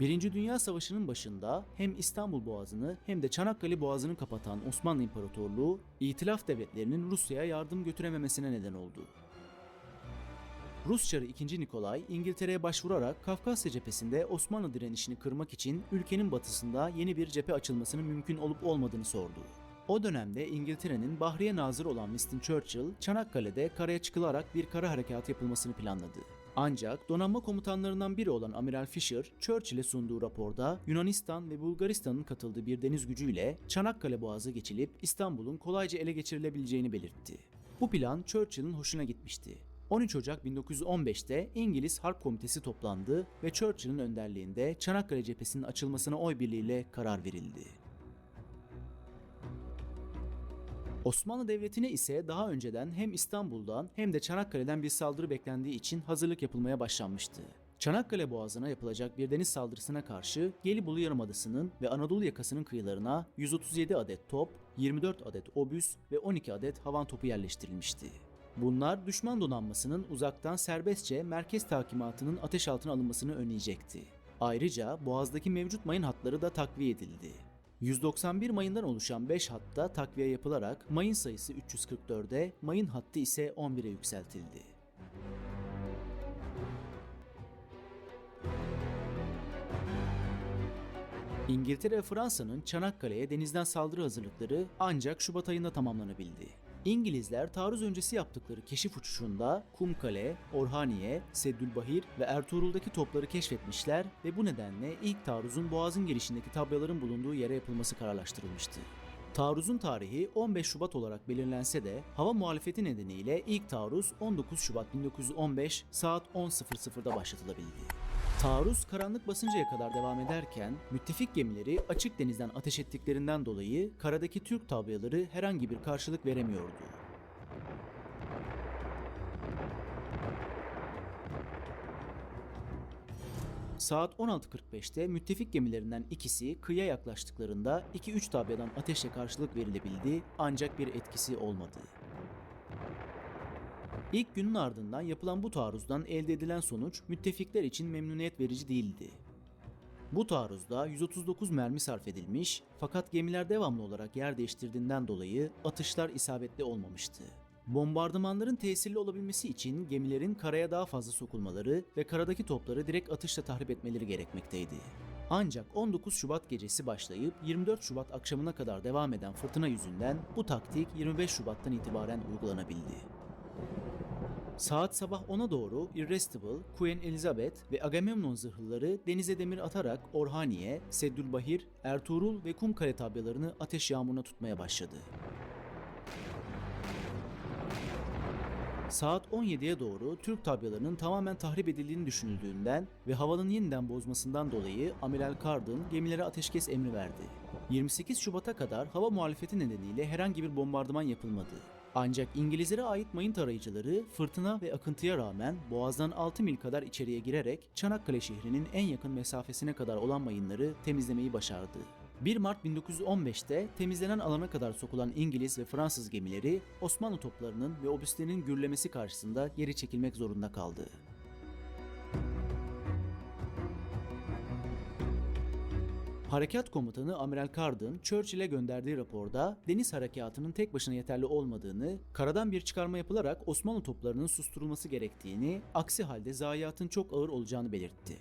Birinci Dünya Savaşı'nın başında hem İstanbul Boğazı'nı hem de Çanakkale Boğazı'nı kapatan Osmanlı İmparatorluğu, İtilaf devletlerinin Rusya'ya yardım götürememesine neden oldu. Rus Çarı II. Nikolay, İngiltere'ye başvurarak Kafkasya cephesinde Osmanlı direnişini kırmak için ülkenin batısında yeni bir cephe açılmasının mümkün olup olmadığını sordu. O dönemde İngiltere'nin Bahriye Nazırı olan Winston Churchill, Çanakkale'de karaya çıkılarak bir kara harekatı yapılmasını planladı. Ancak donanma komutanlarından biri olan Amiral Fisher, Churchill'e sunduğu raporda Yunanistan ve Bulgaristan'ın katıldığı bir deniz gücüyle Çanakkale Boğazı geçilip İstanbul'un kolayca ele geçirilebileceğini belirtti. Bu plan Churchill'in hoşuna gitmişti. 13 Ocak 1915'te İngiliz Harp Komitesi toplandı ve Churchill'in önderliğinde Çanakkale cephesinin açılmasına oy birliğiyle karar verildi. Osmanlı Devleti'ne ise daha önceden hem İstanbul'dan hem de Çanakkale'den bir saldırı beklendiği için hazırlık yapılmaya başlanmıştı. Çanakkale Boğazı'na yapılacak bir deniz saldırısına karşı Gelibolu Yarımadası'nın ve Anadolu yakasının kıyılarına 137 adet top, 24 adet obüs ve 12 adet havan topu yerleştirilmişti. Bunlar düşman donanmasının uzaktan serbestçe merkez takimatının ateş altına alınmasını önleyecekti. Ayrıca Boğaz'daki mevcut mayın hatları da takviye edildi. 191 mayından oluşan 5 hatta takviye yapılarak mayın sayısı 344'e, mayın hattı ise 11'e yükseltildi. İngiltere ve Fransa'nın Çanakkale'ye denizden saldırı hazırlıkları ancak Şubat ayında tamamlanabildi. İngilizler taarruz öncesi yaptıkları keşif uçuşunda Kumkale, Orhaniye, Seddülbahir ve Ertuğrul'daki topları keşfetmişler ve bu nedenle ilk taarruzun boğazın girişindeki tablaların bulunduğu yere yapılması kararlaştırılmıştı. Taarruzun tarihi 15 Şubat olarak belirlense de hava muhalefeti nedeniyle ilk taarruz 19 Şubat 1915 saat 10.00'da başlatılabildi. Taarruz karanlık basıncaya kadar devam ederken müttefik gemileri açık denizden ateş ettiklerinden dolayı karadaki Türk tabyaları herhangi bir karşılık veremiyordu. Saat 16.45'te müttefik gemilerinden ikisi kıyıya yaklaştıklarında 2-3 tabyadan ateşle karşılık verilebildi ancak bir etkisi olmadı. İlk günün ardından yapılan bu taarruzdan elde edilen sonuç müttefikler için memnuniyet verici değildi. Bu taarruzda 139 mermi sarf edilmiş fakat gemiler devamlı olarak yer değiştirdiğinden dolayı atışlar isabetli olmamıştı. Bombardımanların tesirli olabilmesi için gemilerin karaya daha fazla sokulmaları ve karadaki topları direkt atışla tahrip etmeleri gerekmekteydi. Ancak 19 Şubat gecesi başlayıp 24 Şubat akşamına kadar devam eden fırtına yüzünden bu taktik 25 Şubat'tan itibaren uygulanabildi. Saat sabah 10'a doğru Irresistible, Queen Elizabeth ve Agamemnon zırhlıları denize demir atarak Orhaniye, Seddülbahir, Ertuğrul ve Kumkale tabyalarını ateş yağmuruna tutmaya başladı. Saat 17'ye doğru Türk tabyalarının tamamen tahrip edildiğini düşünüldüğünden ve havanın yeniden bozmasından dolayı Amiral Carden gemilere ateşkes emri verdi. 28 Şubat'a kadar hava muhalefeti nedeniyle herhangi bir bombardıman yapılmadı. Ancak İngilizlere ait mayın tarayıcıları fırtına ve akıntıya rağmen boğazdan 6 mil kadar içeriye girerek Çanakkale şehrinin en yakın mesafesine kadar olan mayınları temizlemeyi başardı. 1 Mart 1915'te temizlenen alana kadar sokulan İngiliz ve Fransız gemileri Osmanlı toplarının ve obüslerinin gürlemesi karşısında geri çekilmek zorunda kaldı. Harekat komutanı Amiral Carden, Churchill'e gönderdiği raporda deniz harekatının tek başına yeterli olmadığını, karadan bir çıkarma yapılarak Osmanlı toplarının susturulması gerektiğini, aksi halde zayiatın çok ağır olacağını belirtti.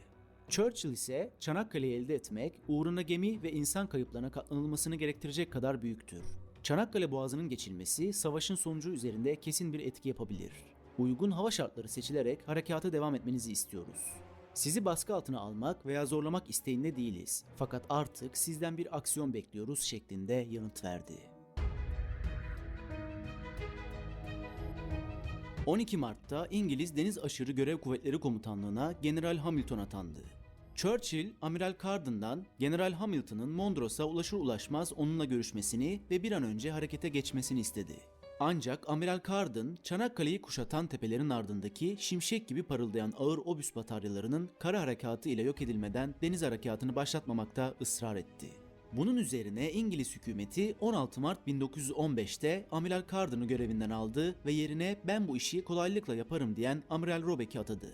Churchill ise Çanakkale'yi elde etmek, uğruna gemi ve insan kayıplarına katlanılmasını gerektirecek kadar büyüktür. Çanakkale Boğazı'nın geçilmesi savaşın sonucu üzerinde kesin bir etki yapabilir. Uygun hava şartları seçilerek harekata devam etmenizi istiyoruz. Sizi baskı altına almak veya zorlamak isteğinde değiliz. Fakat artık sizden bir aksiyon bekliyoruz şeklinde yanıt verdi. 12 Mart'ta İngiliz Deniz Aşırı Görev Kuvvetleri Komutanlığı'na General Hamilton atandı. Churchill, Amiral Carden'dan General Hamilton'ın Mondros'a ulaşır ulaşmaz onunla görüşmesini ve bir an önce harekete geçmesini istedi. Ancak Amiral Carden, Çanakkale'yi kuşatan tepelerin ardındaki şimşek gibi parıldayan ağır obüs bataryalarının kara harekatı ile yok edilmeden deniz harekatını başlatmamakta ısrar etti. Bunun üzerine İngiliz hükümeti 16 Mart 1915'te Amiral Carden'ı görevinden aldı ve yerine ben bu işi kolaylıkla yaparım diyen Amiral Robeck'i atadı.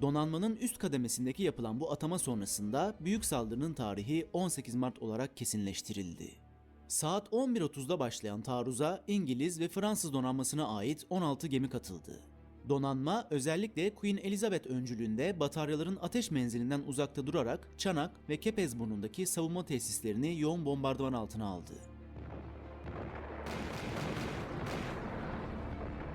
Donanmanın üst kademesindeki yapılan bu atama sonrasında büyük saldırının tarihi 18 Mart olarak kesinleştirildi. Saat 11.30'da başlayan taarruza İngiliz ve Fransız donanmasına ait 16 gemi katıldı. Donanma özellikle Queen Elizabeth öncülüğünde bataryaların ateş menzilinden uzakta durarak Çanak ve Kepezburnu'ndaki savunma tesislerini yoğun bombardıman altına aldı.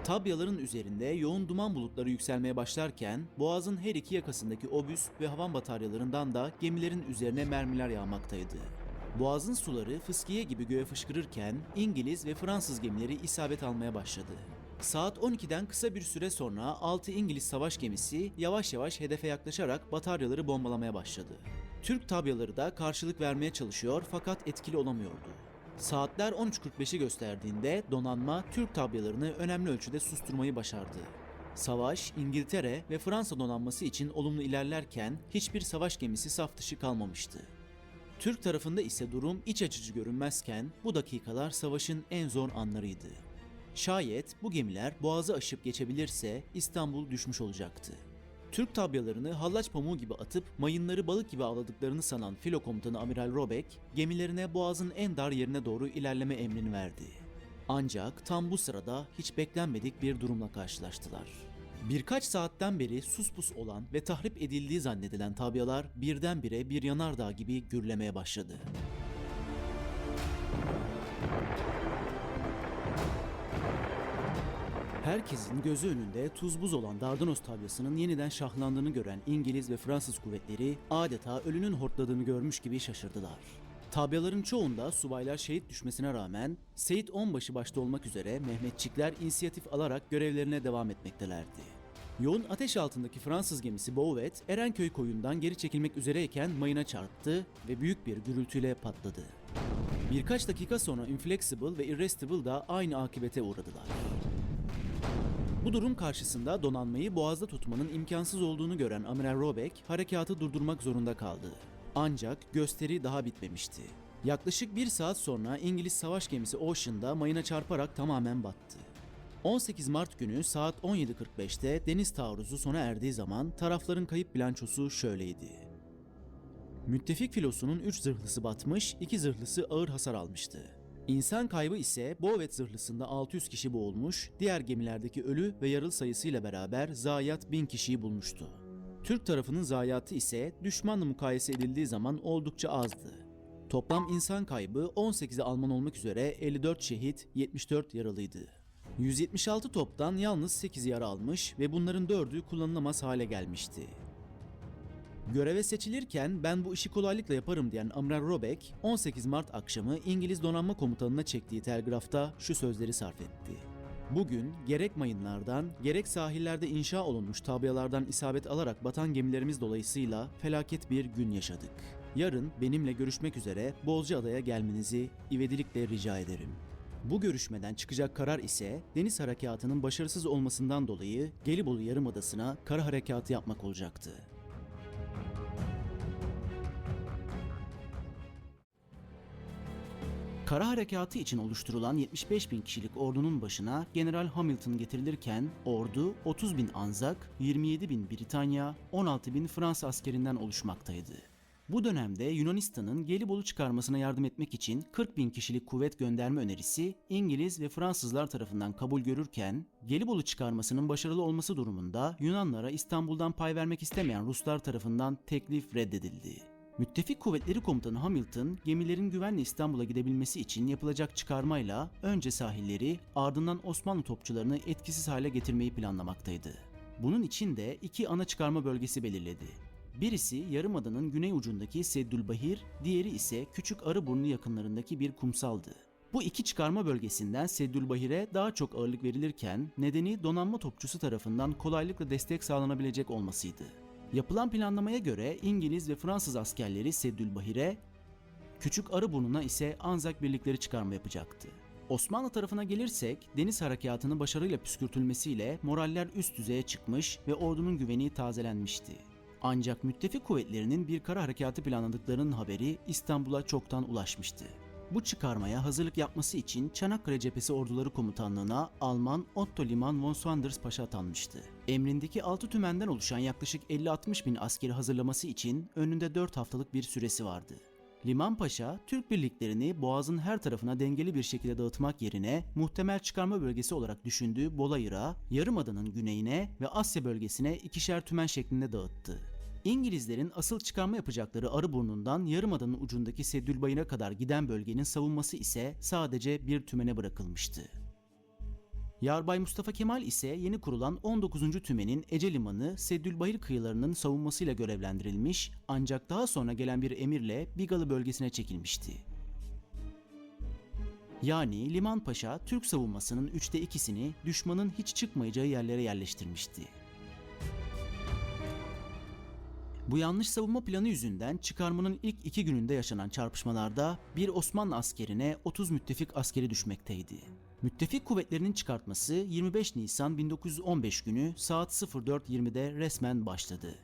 Tabyaların üzerinde yoğun duman bulutları yükselmeye başlarken boğazın her iki yakasındaki obüs ve havan bataryalarından da gemilerin üzerine mermiler yağmaktaydı. Boğazın suları fıskiye gibi göğe fışkırırken İngiliz ve Fransız gemileri isabet almaya başladı. Saat 12'den kısa bir süre sonra 6 İngiliz savaş gemisi yavaş yavaş hedefe yaklaşarak bataryaları bombalamaya başladı. Türk tabyaları da karşılık vermeye çalışıyor fakat etkili olamıyordu. Saatler 13.45'i gösterdiğinde donanma Türk tabyalarını önemli ölçüde susturmayı başardı. Savaş, İngiltere ve Fransa donanması için olumlu ilerlerken hiçbir savaş gemisi saf dışı kalmamıştı. Türk tarafında ise durum iç açıcı görünmezken bu dakikalar savaşın en zor anlarıydı. Şayet bu gemiler boğazı aşıp geçebilirse İstanbul düşmüş olacaktı. Türk tabyalarını hallaç pamuğu gibi atıp mayınları balık gibi avladıklarını sanan filo komutanı Amiral Robek, gemilerine boğazın en dar yerine doğru ilerleme emrini verdi. Ancak tam bu sırada hiç beklenmedik bir durumla karşılaştılar. Birkaç saatten beri sus pus olan ve tahrip edildiği zannedilen tabyalar birdenbire bir yanardağ gibi gürlemeye başladı. Herkesin gözü önünde tuz buz olan Dardanos tabyasının yeniden şahlandığını gören İngiliz ve Fransız kuvvetleri adeta ölünün hortladığını görmüş gibi şaşırdılar. Tabyaların çoğunda subaylar şehit düşmesine rağmen Seyit Onbaşı başta olmak üzere Mehmetçikler inisiyatif alarak görevlerine devam etmektelerdi. Yoğun ateş altındaki Fransız gemisi Beauvais, Erenköy koyundan geri çekilmek üzereyken mayına çarptı ve büyük bir gürültüyle patladı. Birkaç dakika sonra Inflexible ve Irresistible da aynı akibete uğradılar. Bu durum karşısında donanmayı boğazda tutmanın imkansız olduğunu gören Amiral Robeck harekatı durdurmak zorunda kaldı. Ancak gösteri daha bitmemişti. Yaklaşık bir saat sonra İngiliz savaş gemisi Ocean'da mayına çarparak tamamen battı. 18 Mart günü saat 17.45'te deniz taarruzu sona erdiği zaman tarafların kayıp bilançosu şöyleydi. Müttefik filosunun 3 zırhlısı batmış, 2 zırhlısı ağır hasar almıştı. İnsan kaybı ise Bovet zırhlısında 600 kişi boğulmuş, diğer gemilerdeki ölü ve yaralı sayısıyla beraber zayiat 1000 kişiyi bulmuştu. Türk tarafının zayiatı ise düşmanla mukayese edildiği zaman oldukça azdı. Toplam insan kaybı 18'i Alman olmak üzere 54 şehit, 74 yaralıydı. 176 toptan yalnız 8 yara almış ve bunların 4'ü kullanılamaz hale gelmişti. Göreve seçilirken ben bu işi kolaylıkla yaparım diyen Amiral Robeck 18 Mart akşamı İngiliz donanma komutanına çektiği telgrafta şu sözleri sarf etti. Bugün gerek mayınlardan gerek sahillerde inşa olunmuş tabyalardan isabet alarak batan gemilerimiz dolayısıyla felaket bir gün yaşadık. Yarın benimle görüşmek üzere Bozcaada'ya gelmenizi ivedilikle rica ederim. Bu görüşmeden çıkacak karar ise deniz harekatının başarısız olmasından dolayı Gelibolu Yarımadası'na kara harekatı yapmak olacaktı. Kara harekatı için oluşturulan 75 bin kişilik ordunun başına General Hamilton getirilirken ordu 30 bin Anzak, 27 bin Britanya, 16 bin Fransa askerinden oluşmaktaydı. Bu dönemde Yunanistan'ın Gelibolu çıkarmasına yardım etmek için 40 bin kişilik kuvvet gönderme önerisi İngiliz ve Fransızlar tarafından kabul görürken Gelibolu çıkarmasının başarılı olması durumunda Yunanlara İstanbul'dan pay vermek istemeyen Ruslar tarafından teklif reddedildi. Müttefik Kuvvetleri Komutanı Hamilton, gemilerin güvenle İstanbul'a gidebilmesi için yapılacak çıkarmayla önce sahilleri ardından Osmanlı topçularını etkisiz hale getirmeyi planlamaktaydı. Bunun için de iki ana çıkarma bölgesi belirledi. Birisi yarımadanın güney ucundaki Seddülbahir, diğeri ise Küçük Arıburnu yakınlarındaki bir kumsaldı. Bu iki çıkarma bölgesinden Seddülbahir'e daha çok ağırlık verilirken nedeni donanma topçusu tarafından kolaylıkla destek sağlanabilecek olmasıydı. Yapılan planlamaya göre İngiliz ve Fransız askerleri Seddülbahir'e, Küçük Arıburnu'na ise Anzak birlikleri çıkarma yapacaktı. Osmanlı tarafına gelirsek deniz harekatının başarıyla püskürtülmesiyle moraller üst düzeye çıkmış ve ordunun güveni tazelenmişti. Ancak müttefik kuvvetlerinin bir kara harekatı planladıklarının haberi İstanbul'a çoktan ulaşmıştı. Bu çıkarmaya hazırlık yapması için Çanakkale Cephesi Orduları Komutanlığı'na Alman Otto Liman von Swanders Paşa atanmıştı. Emrindeki 6 tümenden oluşan yaklaşık 50-60 bin askeri hazırlaması için önünde 4 haftalık bir süresi vardı. Liman Paşa, Türk birliklerini boğazın her tarafına dengeli bir şekilde dağıtmak yerine muhtemel çıkarma bölgesi olarak düşündüğü Bolayır'a, Yarımada'nın güneyine ve Asya bölgesine ikişer tümen şeklinde dağıttı. İngilizlerin asıl çıkarma yapacakları Arıburnu'ndan Yarımada'nın ucundaki Seddülbayır'a kadar giden bölgenin savunması ise sadece bir tümene bırakılmıştı. Yarbay Mustafa Kemal ise yeni kurulan 19. Tümen'in Ece Limanı, Seddülbayır kıyılarının savunmasıyla görevlendirilmiş ancak daha sonra gelen bir emirle Bigalı bölgesine çekilmişti. Yani Liman Paşa Türk savunmasının üçte ikisini düşmanın hiç çıkmayacağı yerlere yerleştirmişti. Bu yanlış savunma planı yüzünden çıkarmanın ilk iki gününde yaşanan çarpışmalarda bir Osmanlı askerine 30 müttefik askeri düşmekteydi. Müttefik kuvvetlerinin çıkartması 25 Nisan 1915 günü saat 04.20'de resmen başladı.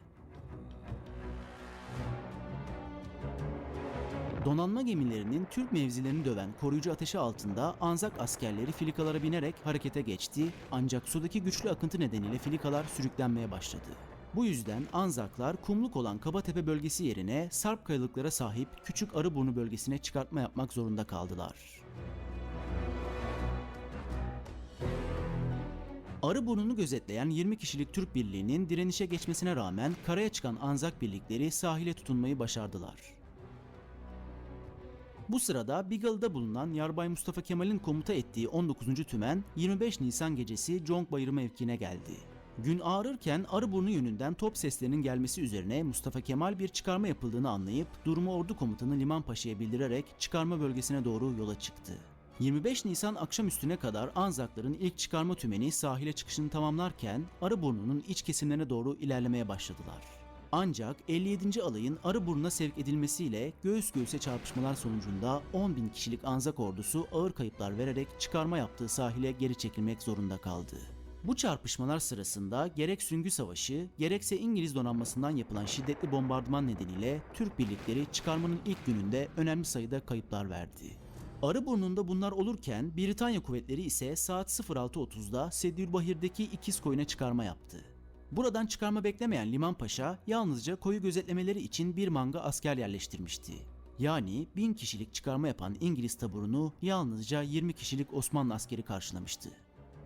Donanma gemilerinin Türk mevzilerini döven koruyucu ateşi altında Anzak askerleri filikalara binerek harekete geçti ancak sudaki güçlü akıntı nedeniyle filikalar sürüklenmeye başladı. Bu yüzden Anzaklar kumluk olan Kabatepe bölgesi yerine Sarp kayalıklara sahip Küçük Arıburnu bölgesine çıkartma yapmak zorunda kaldılar. Arıburnu'nu gözetleyen 20 kişilik Türk birliğinin direnişe geçmesine rağmen karaya çıkan Anzak birlikleri sahile tutunmayı başardılar. Bu sırada Bigalı'da bulunan Yarbay Mustafa Kemal'in komuta ettiği 19. Tümen 25 Nisan gecesi Conk Bayırı mevkine geldi. Gün ağrırken Arıburnu yönünden top seslerinin gelmesi üzerine Mustafa Kemal bir çıkarma yapıldığını anlayıp durumu ordu komutanı Liman Paşa'ya bildirerek çıkarma bölgesine doğru yola çıktı. 25 Nisan akşamüstüne kadar Anzakların ilk çıkarma tümeni sahile çıkışını tamamlarken Arıburnu'nun iç kesimlerine doğru ilerlemeye başladılar. Ancak 57. alayın Arıburnu'na sevk edilmesiyle göğüs göğüse çarpışmalar sonucunda 10 bin kişilik Anzak ordusu ağır kayıplar vererek çıkarma yaptığı sahile geri çekilmek zorunda kaldı. Bu çarpışmalar sırasında gerek Süngü Savaşı gerekse İngiliz donanmasından yapılan şiddetli bombardıman nedeniyle Türk birlikleri çıkarmanın ilk gününde önemli sayıda kayıplar verdi. Arıburnu'nda bunlar olurken Britanya kuvvetleri ise saat 06.30'da Seddülbahir'deki ikiz koyuna çıkarma yaptı. Buradan çıkarma beklemeyen Liman Paşa yalnızca koyu gözetlemeleri için bir manga asker yerleştirmişti. Yani bin kişilik çıkarma yapan İngiliz taburunu yalnızca 20 kişilik Osmanlı askeri karşılamıştı.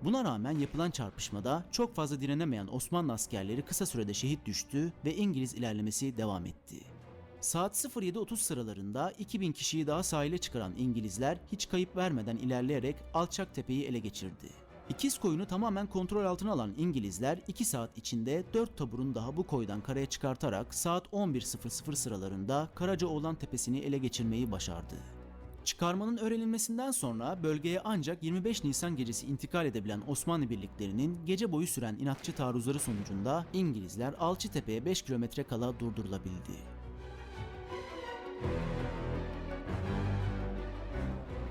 Buna rağmen yapılan çarpışmada çok fazla direnemeyen Osmanlı askerleri kısa sürede şehit düştü ve İngiliz ilerlemesi devam etti. Saat 07.30 sıralarında 2000 kişiyi daha sahile çıkaran İngilizler hiç kayıp vermeden ilerleyerek alçak tepeyi ele geçirdi. İkiz koyunu tamamen kontrol altına alan İngilizler 2 saat içinde 4 taburun daha bu koydan karaya çıkartarak saat 11.00 sıralarında Karacaoğlan tepesini ele geçirmeyi başardı. Çıkarmanın öğrenilmesinden sonra bölgeye ancak 25 Nisan gecesi intikal edebilen Osmanlı birliklerinin gece boyu süren inatçı taarruzları sonucunda İngilizler Alçıtepe'ye 5 kilometre kala durdurulabildi.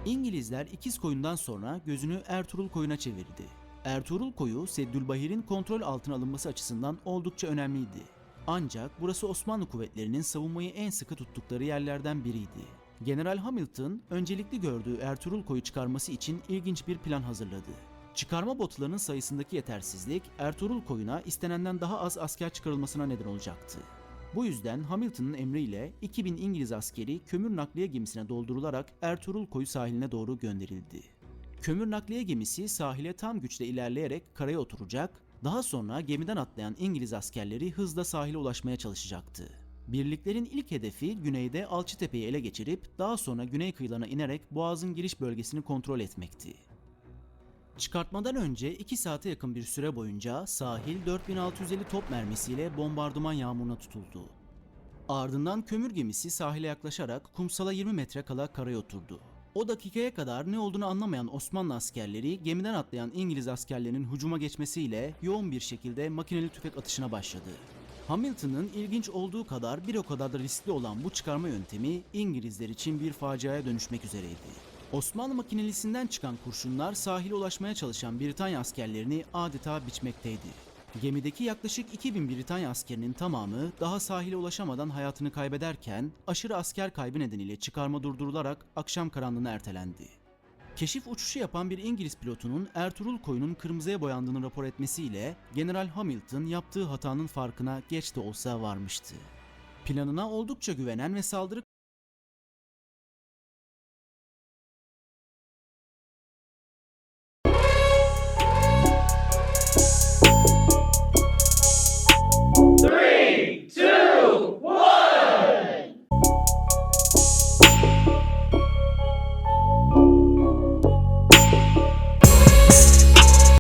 İngilizler ikiz koyundan sonra gözünü Ertuğrul koyuna çevirdi. Ertuğrul koyu Seddülbahir'in kontrol altına alınması açısından oldukça önemliydi. Ancak burası Osmanlı kuvvetlerinin savunmayı en sıkı tuttukları yerlerden biriydi. General Hamilton öncelikli gördüğü Ertuğrul koyu çıkarması için ilginç bir plan hazırladı. Çıkarma botlarının sayısındaki yetersizlik Ertuğrul koyuna istenenden daha az asker çıkarılmasına neden olacaktı. Bu yüzden Hamilton'ın emriyle 2000 İngiliz askeri kömür nakliye gemisine doldurularak Ertuğrul koyu sahiline doğru gönderildi. Kömür nakliye gemisi sahile tam güçle ilerleyerek karaya oturacak, daha sonra gemiden atlayan İngiliz askerleri hızla sahile ulaşmaya çalışacaktı. Birliklerin ilk hedefi güneyde Alçıtepe'yi ele geçirip daha sonra güney kıyılarına inerek Boğaz'ın giriş bölgesini kontrol etmekti. Çıkartmadan önce 2 saate yakın bir süre boyunca sahil 4650 top mermisiyle bombardıman yağmuruna tutuldu. Ardından kömür gemisi sahile yaklaşarak kumsala 20 metre kala karaya oturdu. O dakikaya kadar ne olduğunu anlamayan Osmanlı askerleri gemiden atlayan İngiliz askerlerinin hücuma geçmesiyle yoğun bir şekilde makineli tüfek atışına başladı. Hamilton'ın ilginç olduğu kadar bir o kadar da riskli olan bu çıkarma yöntemi İngilizler için bir faciaya dönüşmek üzereydi. Osmanlı makinelisinden çıkan kurşunlar sahile ulaşmaya çalışan Britanya askerlerini adeta biçmekteydi. Gemideki yaklaşık 2000 Britanya askerinin tamamı daha sahile ulaşamadan hayatını kaybederken aşırı asker kaybı nedeniyle çıkarma durdurularak akşam karanlığına ertelendi. Keşif uçuşu yapan bir İngiliz pilotunun Ertuğrul koyunun kırmızıya boyandığını rapor etmesiyle General Hamilton yaptığı hatanın farkına geç de olsa varmıştı. Planına oldukça güvenen ve saldırı